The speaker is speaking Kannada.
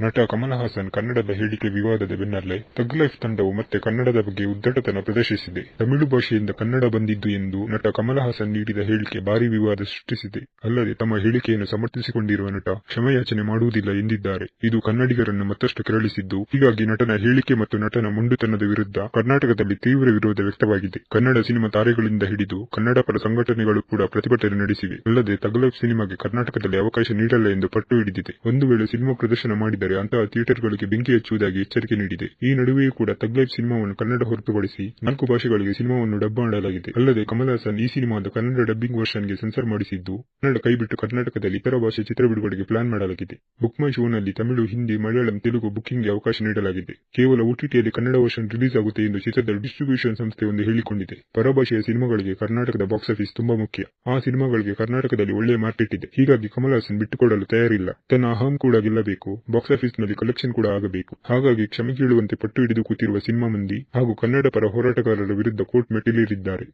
ನಟ ಕಮಲ್ ಹಾಸನ್ ಕನ್ನಡದ ಹೇಳಿಕೆ ವಿವಾದದ ಬೆನ್ನಲ್ಲೇ ತಗ್ ಲೈಫ್ ತಂಡವು ಮತ್ತೆ ಕನ್ನಡದ ಬಗ್ಗೆ ಉದ್ದಟತನ ಪ್ರದರ್ಶಿಸಿದೆ. ತಮಿಳು ಭಾಷೆಯಿಂದ ಕನ್ನಡ ಬಂದಿದ್ದು ಎಂದು ನಟ ಕಮಲ್ ಹಾಸನ್ ನೀಡಿದ ಹೇಳಿಕೆ ಭಾರಿ ವಿವಾದ ಸೃಷ್ಟಿಸಿದೆ. ಅಲ್ಲದೆ ತಮ್ಮ ಹೇಳಿಕೆಯನ್ನು ಸಮರ್ಥಿಸಿಕೊಂಡಿರುವ ನಟ ಕ್ಷಮೆಯಾಚನೆ ಮಾಡುವುದಿಲ್ಲ ಎಂದಿದ್ದಾರೆ. ಇದು ಕನ್ನಡಿಗರನ್ನು ಮತ್ತಷ್ಟು ಕೆರಳಿಸಿದ್ದು, ಹೀಗಾಗಿ ನಟನ ಹೇಳಿಕೆ ಮತ್ತು ನಟನ ಮುಂಡುತನದ ವಿರುದ್ಧ ಕರ್ನಾಟಕದಲ್ಲಿ ತೀವ್ರ ವಿರೋಧ ವ್ಯಕ್ತವಾಗಿದೆ. ಕನ್ನಡ ಸಿನಿಮಾ ತಾರೆಗಳಿಂದ ಹಿಡಿದು ಕನ್ನಡ ಪರ ಸಂಘಟನೆಗಳು ಕೂಡ ಪ್ರತಿಭಟನೆ ನಡೆಸಿವೆ. ಅಲ್ಲದೆ ತಗ್ ಲೈಫ್ ಸಿನಿಮಾಗೆ ಕರ್ನಾಟಕದಲ್ಲಿ ಅವಕಾಶ ನೀಡಲ್ಲ ಎಂದು ಪಟ್ಟು ಹಿಡಿದಿದೆ. ಒಂದು ವೇಳೆ ಸಿನಿಮಾ ಪ್ರದರ್ಶನ ಮಾಡಿದರೆ ಅಂತಹ ಥಿಯೇಟರ್ಗಳಿಗೆ ಬೆಂಕಿ ಹಚ್ಚುವುದಾಗಿ ಎಚ್ಚರಿಕೆ ನೀಡಿದೆ. ಈ ನಡುವೆಯೂ ಕೂಡ ತಗ್ ಲೈಫ್ ಸಿನಿಮಾವನ್ನು ಕನ್ನಡ ಹೊರತುಪಡಿಸಿ ನಾಲ್ಕು ಭಾಷೆಗಳಿಗೆ ಸಿನಿಮಾವನ್ನು ಡಬ್ ಮಾಡಲಾಗಿದೆ. ಅಲ್ಲದೆ ಕಮಲ್ ಹಾಸನ್ ಈ ಸಿನಿಮಾದ ಕನ್ನಡ ಡಬ್ಬಿಂಗ್ ವರ್ಷನ್ಗೆ ಸೆನ್ಸರ್ ಮಾಡಿಸಿದ್ದು, ಕನ್ನಡ ಕೈಬಿಟ್ಟು ಕರ್ನಾಟಕದಲ್ಲಿ ಇತರ ಭಾಷೆ ಚಿತ್ರ ಬಿಡುಗಡೆಗೆ ಪ್ಲಾನ್ ಮಾಡಲಾಗಿದೆ. ಬುಕ್ ಮೈ ಶೋನಲ್ಲಿ ತಮಿಳು, ಹಿಂದಿ, ಮಲಯಾಳಂ, ತೆಲುಗು ಬುಕ್ಕಿಂಗ್ಗೆ ಅವಕಾಶ ನೀಡಲಾಗಿದೆ. ಕೇವಲ ಒಟಿಟಿಯಲ್ಲಿ ಕನ್ನಡ ವರ್ಷನ್ ರಿಲೀಸ್ ಆಗುತ್ತೆ ಎಂದು ಚಿತ್ರದ ಡಿಸ್ಟ್ರಿಬ್ಯೂಷನ್ ಸಂಸ್ಥೆಯೊಂದು ಹೇಳಿಕೊಂಡಿದೆ. ಪರಭಾಷೆಯ ಸಿನಿಮಾಗಳಿಗೆ ಕರ್ನಾಟಕದ ಬಾಕ್ಸ್ ಆಫೀಸ್ ತುಂಬಾ ಮುಖ್ಯ. ಆ ಸಿನಿಮಾಗಳಿಗೆ ಕರ್ನಾಟಕದಲ್ಲಿ ಒಳ್ಳೆಯ ಮಾರ್ಕೆಟ್ ಇದೆ. ಹೀಗಾಗಿ ಕಮಲ್ ಹಾಸನ್ ಬಿಟ್ಟುಕೊಡಲು ತಯಾರಿಲ್ಲ. ತನ್ನ ಅಹಂ ಕೂಡ ಗೆಲ್ಲಬೇಕು. ಬಾಕ್ಸ್ ಆಫೀಸ್ನಲ್ಲಿ ಕಲೆಕ್ಷನ್ ಕೂಡ ಆಗಬೇಕು. ಹಾಗಾಗಿ ಕ್ಷಮೆ ಕೇಳುವಂತೆ ಪಟ್ಟು ಹಿಡಿದು ಕೂತಿರುವ ಸಿನಿಮಾ ಮಂದಿ ಹಾಗೂ ಕನ್ನಡ ಪರ ಹೋರಾಟಗಾರರ ವಿರುದ್ಧ ಕೋರ್ಟ್ ಮೆಟ್ಟಿಲೇರಿದ್ದಾರೆ.